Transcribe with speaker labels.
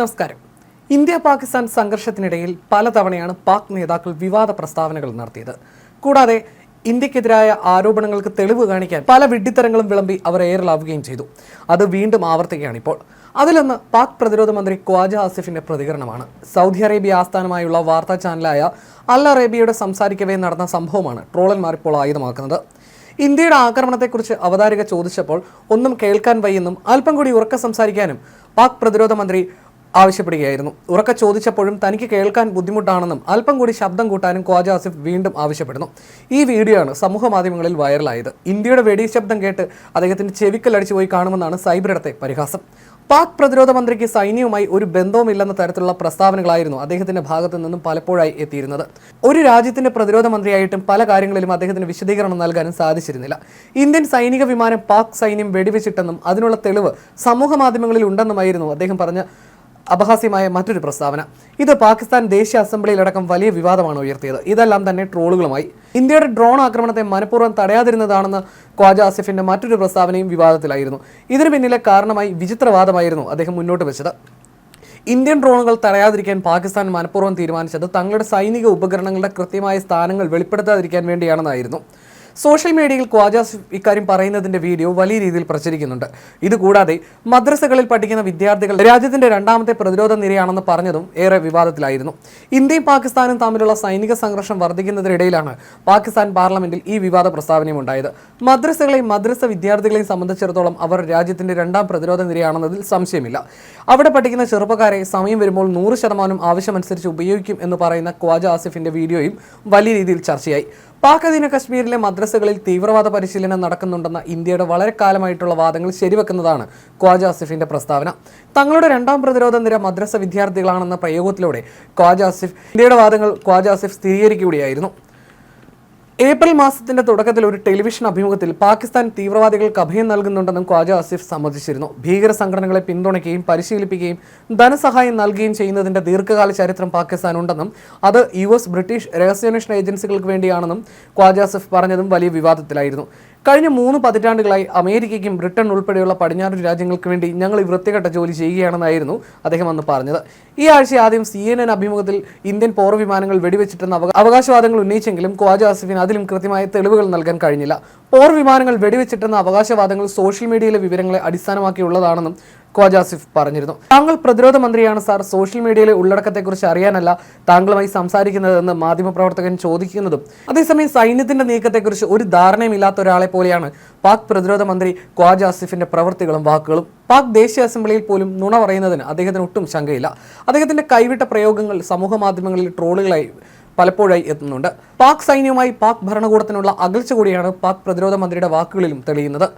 Speaker 1: നമസ്കാരം. ഇന്ത്യ പാകിസ്ഥാൻ സംഘർഷത്തിനിടയിൽ പലതവണയാണ് പാക് നേതാക്കൾ വിവാദ പ്രസ്താവനകൾ നടത്തിയത്. കൂടാതെ ഇന്ത്യക്കെതിരായ ആരോപണങ്ങൾക്ക് തെളിവ് കാണിക്കാൻ പല വിഡ്ഢിത്തരങ്ങളും വിളമ്പി അവർ ഏറിലാവുകയും ചെയ്തു. അത് വീണ്ടും ആവർത്തിക്കുകയാണ് ഇപ്പോൾ അതിലൊന്ന് പാക് പ്രതിരോധ മന്ത്രി ഖ്വാജ ആസിഫിന്റെ പ്രതികരണമാണ്. സൗദി അറേബ്യ ആസ്ഥാനമായുള്ള വാർത്താ ചാനലായ അൽ അറേബ്യയുടെ സംസാരിക്കവേ നടന്ന സംഭവമാണ് ട്രോളന്മാർ ഇപ്പോൾ ആയുധമാക്കുന്നത്. ഇന്ത്യയുടെ ആക്രമണത്തെക്കുറിച്ച് അവതാരിക ചോദിച്ചപ്പോൾ ഒന്നും കേൾക്കാൻ വയ്യെന്നും അല്പം കൂടി ഉറക്ക സംസാരിക്കാനും പാക് പ്രതിരോധ മന്ത്രി ആവശ്യപ്പെടുകയായിരുന്നു. ഉറക്ക ചോദിച്ചപ്പോഴും തനിക്ക് കേൾക്കാൻ ബുദ്ധിമുട്ടാണെന്നും അല്പം കൂടി ശബ്ദം കൂട്ടാനും ഖ്വാജ ആസിഫ് വീണ്ടും ആവശ്യപ്പെടുന്നു. ഈ വീഡിയോ ആണ് സമൂഹ മാധ്യമങ്ങളിൽ വൈറലായത്. ഇന്ത്യയുടെ വെടി ശബ്ദം കേട്ട് അദ്ദേഹത്തിന്റെ ചെവിക്കലടിച്ചു പോയി കാണുമെന്നാണ് സൈബറിടത്തെ പരിഹാസം. പാക് പ്രതിരോധ മന്ത്രിക്ക് സൈന്യവുമായി ഒരു ബന്ധവുമില്ലെന്ന തരത്തിലുള്ള പ്രസ്താവനകളായിരുന്നു അദ്ദേഹത്തിന്റെ ഭാഗത്തു നിന്നും പലപ്പോഴായി എത്തിയിരുന്നത്. ഒരു രാജ്യത്തിന്റെ പ്രതിരോധ മന്ത്രിയായിട്ടും പല കാര്യങ്ങളിലും അദ്ദേഹത്തിന് വിശദീകരണം നൽകാനും സാധിച്ചിരുന്നില്ല. ഇന്ത്യൻ സൈനിക വിമാനം പാക് സൈന്യം വെടിവെച്ചിട്ടെന്നും അതിനുള്ള തെളിവ് സമൂഹ മാധ്യമങ്ങളിൽ ഉണ്ടെന്നുമായിരുന്നു അദ്ദേഹം പറഞ്ഞ അപഹാസ്യമായ മറ്റൊരു പ്രസ്താവന. ഇത് പാകിസ്ഥാൻ ദേശീയ അസംബ്ലിയിലടക്കം വലിയ വിവാദമാണ് ഉയർത്തിയത്. ഇതെല്ലാം തന്നെ ട്രോളുകളുമായി. ഇന്ത്യയുടെ ഡ്രോൺ ആക്രമണത്തെ മനഃപൂർവം തടയാതിരുന്നതാണെന്ന് ഖ്വാജ ആസിഫിന്റെ മറ്റൊരു പ്രസ്താവനയും വിവാദത്തിലായിരുന്നു. ഇതിനു പിന്നിലെ കാരണമായി വിചിത്രവാദമായിരുന്നു അദ്ദേഹം മുന്നോട്ട് വെച്ചത്. ഇന്ത്യൻ ഡ്രോണുകൾ തടയാതിരിക്കാൻ പാകിസ്ഥാൻ മനഃപൂർവം തീരുമാനിച്ചത് തങ്ങളുടെ സൈനിക ഉപകരണങ്ങളുടെ കൃത്യമായ സ്ഥാനങ്ങൾ വെളിപ്പെടുത്താതിരിക്കാൻ വേണ്ടിയാണെന്നായിരുന്നു. സോഷ്യൽ മീഡിയയിൽ ഖ്വാജാസ് ഇക്കാര്യം പറയുന്നതിന്റെ വീഡിയോ വലിയ രീതിയിൽ പ്രചരിക്കുന്നുണ്ട്. ഇതുകൂടാതെ മദ്രസകളിൽ പഠിക്കുന്ന വിദ്യാർത്ഥികൾ രാജ്യത്തിന്റെ രണ്ടാമത്തെ പ്രതിരോധ നിരയാണെന്ന് പറഞ്ഞതും ഏറെ വിവാദത്തിലായിരുന്നു. ഇന്ത്യയും പാകിസ്ഥാനും തമ്മിലുള്ള സൈനിക സംഘർഷം വർദ്ധിക്കുന്നതിനിടയിലാണ് പാകിസ്ഥാൻ പാർലമെന്റിൽ ഈ വിവാദ പ്രസ്താവനയും ഉണ്ടായത്. മദ്രസകളെയും മദ്രസ വിദ്യാർത്ഥികളെയും സംബന്ധിച്ചിടത്തോളം അവർ രാജ്യത്തിന്റെ രണ്ടാം പ്രതിരോധ നിരയാണെന്നതിൽ സംശയമില്ല. അവിടെ പഠിക്കുന്ന ചെറുപ്പക്കാരെ സമയം വരുമ്പോൾ നൂറ് ശതമാനം ആവശ്യമനുസരിച്ച് ഉപയോഗിക്കും എന്ന് പറയുന്ന ഖ്വാജ ആസിഫിന്റെ വീഡിയോയും വലിയ രീതിയിൽ ചർച്ചയായി. പാക് കശ്മീരിലെ മദ്രസകളിൽ തീവ്രവാദ പരിശീലനം നടക്കുന്നുണ്ടെന്ന ഇന്ത്യയുടെ വളരെ കാലമായിട്ടുള്ള വാദങ്ങൾ ശരിവെക്കുന്നതാണ് ഖ്വാജ ആസിഫിന്റെ പ്രസ്താവന. തങ്ങളുടെ രണ്ടാം പ്രതിരോധ നിര മദ്രസ വിദ്യാർത്ഥികളാണെന്ന പ്രയോഗത്തിലൂടെ ഖ്വാജ ആസിഫ് ഇന്ത്യയുടെ വാദങ്ങൾ ഖ്വാജ ആസിഫ് സ്ഥിരീകരിക്കുകയായിരുന്നു. ഏപ്രിൽ മാസത്തിന്റെ തുടക്കത്തിൽ ഒരു ടെലിവിഷൻ അഭിമുഖത്തിൽ പാകിസ്ഥാൻ തീവ്രവാദികൾക്ക് അഭയം നൽകുന്നുണ്ടെന്നും ഖ്വാജ ആസിഫ് സമ്മതിച്ചിരുന്നു. ഭീകര സംഘടനകളെ പിന്തുണയ്ക്കുകയും പരിശീലിപ്പിക്കുകയും ധനസഹായം നൽകുകയും ചെയ്യുന്നതിന്റെ ദീർഘകാല ചരിത്രം പാകിസ്ഥാൻ ഉണ്ടെന്നും അത് യു എസ് ബ്രിട്ടീഷ് രഹസ്യാന്വേഷണ ഏജൻസികൾക്ക് വേണ്ടിയാണെന്നും ഖ്വാജ ആസിഫ് പറഞ്ഞതും വലിയ വിവാദത്തിലായിരുന്നു. കഴിഞ്ഞ മൂന്ന് പതിറ്റാണ്ടുകളായി അമേരിക്കയ്ക്കും ബ്രിട്ടൻ ഉൾപ്പെടെയുള്ള പടിഞ്ഞാറൻ രാജ്യങ്ങൾക്ക് വേണ്ടി ഞങ്ങൾ ഈ വൃത്തികെട്ട ജോലി ചെയ്യുകയാണെന്നായിരുന്നു അദ്ദേഹം അന്ന് പറഞ്ഞത്. ഈ ആഴ്ച ആദ്യം സി എൻ എൻ അഭിമുഖത്തിൽ ഇന്ത്യൻ പോർവിമാനങ്ങൾ വെടിവെച്ചിട്ടെന്ന അവകാശവാദങ്ങൾ ഉന്നയിച്ചെങ്കിലും ഖ്വാജ ആസിഫിന് അതിലും കൃത്യമായ തെളിവുകൾ നൽകാൻ കഴിഞ്ഞില്ല. പോർവിമാനങ്ങൾ വെടിവെച്ചിട്ടെന്ന അവകാശവാദങ്ങൾ സോഷ്യൽ മീഡിയയിലെ വിവരങ്ങളെ അടിസ്ഥാനമാക്കിയുള്ളതാണെന്നും ഖ്വാജ ആസിഫ് പറഞ്ഞിരുന്നു. താങ്കൾ പ്രതിരോധ മന്ത്രിയാണ് സാർ. സോഷ്യൽ മീഡിയയിലെ ഉള്ളടക്കത്തെക്കുറിച്ച് അറിയാനല്ല താങ്കളുമായി സംസാരിക്കുന്നതെന്ന് മാധ്യമപ്രവർത്തകൻ ചോദിക്കുന്നതും. അതേസമയം സൈന്യത്തിന്റെ നീക്കത്തെക്കുറിച്ച് ഒരു ധാരണയുമില്ലാത്ത ഒരാളെ പോലെയാണ് പാക് പ്രതിരോധ മന്ത്രി ഖ്വാജാസിഫിന്റെ പ്രവൃത്തികളും വാക്കുകളും. പാക് ദേശീയ അസംബ്ലിയിൽ പോലും നുണ പറയുന്നതിന് അദ്ദേഹത്തിന് ഒട്ടും ശങ്കയില്ല. അദ്ദേഹത്തിന്റെ കൈവിട്ട പ്രയോഗങ്ങൾ സമൂഹ മാധ്യമങ്ങളിൽ ട്രോളുകളായി പലപ്പോഴായി എത്തുന്നുണ്ട്. പാക് സൈന്യവുമായി പാക് ഭരണകൂടത്തിനുള്ള അകൽച്ച കൂടിയാണ് പാക് പ്രതിരോധ മന്ത്രിയുടെ വാക്കുകളിലും തെളിയുന്നത്.